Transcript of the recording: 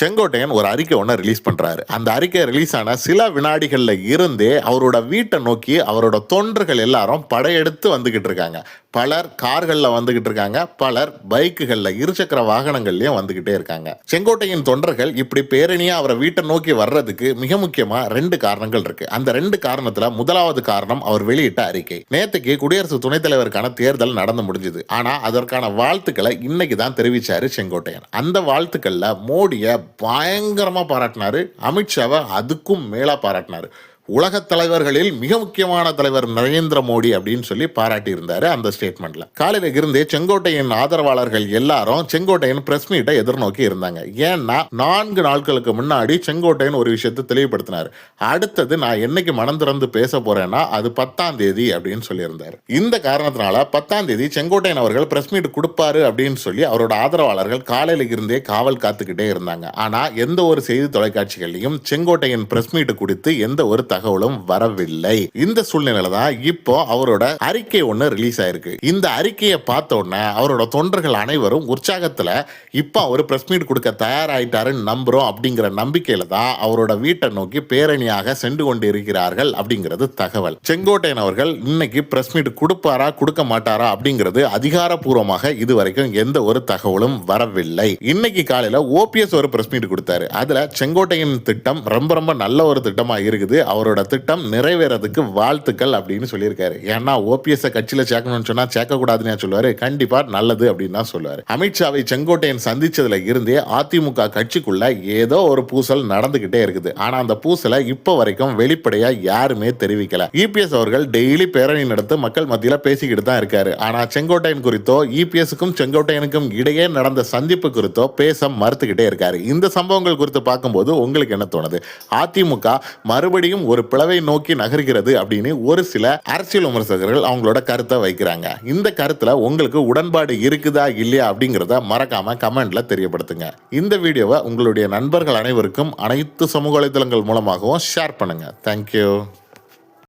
செங்கோட்டையன் ஒரு அறிக்கை ஒன்று ரிலீஸ் பண்ணுறாரு அந்த அறிக்கை ரிலீஸ் ஆன சில வினாடிகளில் இருந்தே அவரோட வீட்டை நோக்கி அவரோட தொண்டர்கள் எல்லாரும் படையெடுத்து வந்துக்கிட்டு இருக்காங்க. பலர் கார்களில் வந்துக்கிட்டு இருக்காங்க. பலர் பைக்குகளில் இருசக்கர வாகனங்கள்லையும் வந்துக்கிட்டே இருக்காங்க. செங்கோட்டையின் தொண்டர்கள் இப்படி பேரணியாக அவரை வீட்டை நோக்கி வர்றதுக்கு மிக முக்கியமாக ரெண்டு காரணங்கள் இருக்குது அந்த ரெண்டு காரணத்தில் முதலாவது காரணம் அவர் வெளியிட்ட அறிக்கை. நேற்றுக்கு குடியரசு துணைத் தலைவருக்கான தேர்தல் நடந்து முடிஞ்சது. ஆனால் அதற்கான வாழ்த்துக்களை இன்னைக்கு தான் தெரிவித்தார் செங்கோட்டையன். அந்த வாழ்த்துக்களில் மோடியை பயங்கரமா பாராட்டினாரு. அமித்ஷாவை அதுக்கும் மேலாக பாராட்டினாரு. உலகத் தலைவர்களில் மிக முக்கியமான தலைவர் நரேந்திர மோடி அப்படின்னு சொல்லி பாராட்டியிருந்தாரு அந்த ஸ்டேட்மெண்ட்ல காலையில இருந்தே செங்கோட்டையின் ஆதரவாளர்கள் எல்லாரும் செங்கோட்டையன் பிரஸ் மீட்டை எதிர்நோக்கி இருந்தாங்க. ஏன்னா நான்கு நாட்களுக்கு முன்னாடி செங்கோட்டையன் ஒரு விஷயத்தை தெளிவுபடுத்தினார். அடுத்தது நான் என்னைக்கு மனம் திறந்து பேச போறேன்னா அது பத்தாம் தேதி அப்படின்னு சொல்லியிருந்தார். இந்த காரணத்தினால பத்தாம் தேதி செங்கோட்டையன் அவர்கள் பிரஸ் மீட் கொடுப்பாரு அப்படின்னு சொல்லி அவரோட ஆதரவாளர்கள் காலையில இருந்தே காவல் காத்துக்கிட்டே இருந்தாங்க. ஆனா எந்த ஒரு செய்தி தொலைக்காட்சிகள்லையும் செங்கோட்டையன் பிரஸ் மீட் குறித்து எந்த ஒரு தகவலும் வரவில்லை. இந்த சூழ்நிலையில தான் இப்போ அவரோட அறிக்கை ஒன்று ரிலீஸ் ஆயிருக்கு. இந்த அறிக்கையை பார்த்த உடனே அவரோட தொண்டர்கள் அனைவரும் உற்சாகத்தில் இப்போ அவர் பிரஸ் மீட் கொடுக்க தயாராயிட்டாருன்னு நம்புறோம் அப்படிங்கிற நம்பிக்கையில தான் அவரோட வீட்டை நோக்கி பேரணியாக சென்று கொண்டு இருக்கிறார்கள் அப்படிங்கிறது தகவல். செங்கோட்டையன் அவர்கள் இன்னைக்கு பிரஸ் மீட் கொடுப்பாரா கொடுக்க மாட்டாரா அப்படிங்கிறது அதிகாரப்பூர்வமாக இதுவரைக்கும் எந்த ஒரு தகவலும் வரவில்லை. இன்னைக்கு காலையில் ஓபிஎஸ் ஒரு பிரஸ் மீட் கொடுத்தாரு. அதுல செங்கோட்டையன் திட்டம் ரொம்ப ரொம்ப நல்ல ஒரு திட்டமாக இருக்குது. அவர் அவரோட திட்டம் நிறைவேறதுக்கு வாழ்த்துக்கள் அப்படின்னு சொல்லியிருக்காரு. ஏன்னா ஓபிஎஸ் கட்சியில சேர்க்கணும்னு சொன்னா சேர்க்க கூடாதுன்னு சொல்லுவாரு? கண்டிப்பா நல்லது அப்படின்னு தான் சொல்லுவாரு. அமித்ஷாவை செங்கோட்டையன் சந்திச்சதுல இருந்தே அதிமுக கட்சிக்குள்ள ஏதோ ஒரு பூசல் நடந்துகிட்டே இருக்குது. ஆனா அந்த பூசலை இப்போ வரைக்கும் வெளிப்படையா யாருமே தெரிவிக்கல. இபிஎஸ் அவர்கள் டெய்லி பேரணி நடத்து மக்கள் மத்தியில பேசிக்கிட்டு தான் இருக்காரு. ஆனா செங்கோட்டையன் குறித்தோ இபிஎஸ்க்கும் செங்கோட்டையனுக்கும் இடையே நடந்த சந்திப்பு குறித்தோ பேச மறுத்துக்கிட்டே இருக்காரு. இந்த சம்பவங்கள் குறித்து பார்க்கும்போது உங்களுக்கு என்ன தோணுது? அதிமுக மறுபடியும் ஒரு ஒரு பிளவை நோக்கி நகர்கிறது அப்படின்னு ஒரு சில அரசியல் விமர்சகர்கள் அவங்களோட கருத்தை வைக்கிறாங்க. இந்த கருத்துல உங்களுக்கு உடன்பாடு இருக்குதா இல்லையா அப்படிங்கிறத மறக்காம கமெண்ட்ல தெரியப்படுத்துங்க. இந்த வீடியோவை உங்களுடைய நண்பர்கள் அனைவருக்கும் அனைத்து சமூக வலைதளங்கள் மூலமாகவும் ஷேர் பண்ணுங்க. தேங்க்யூ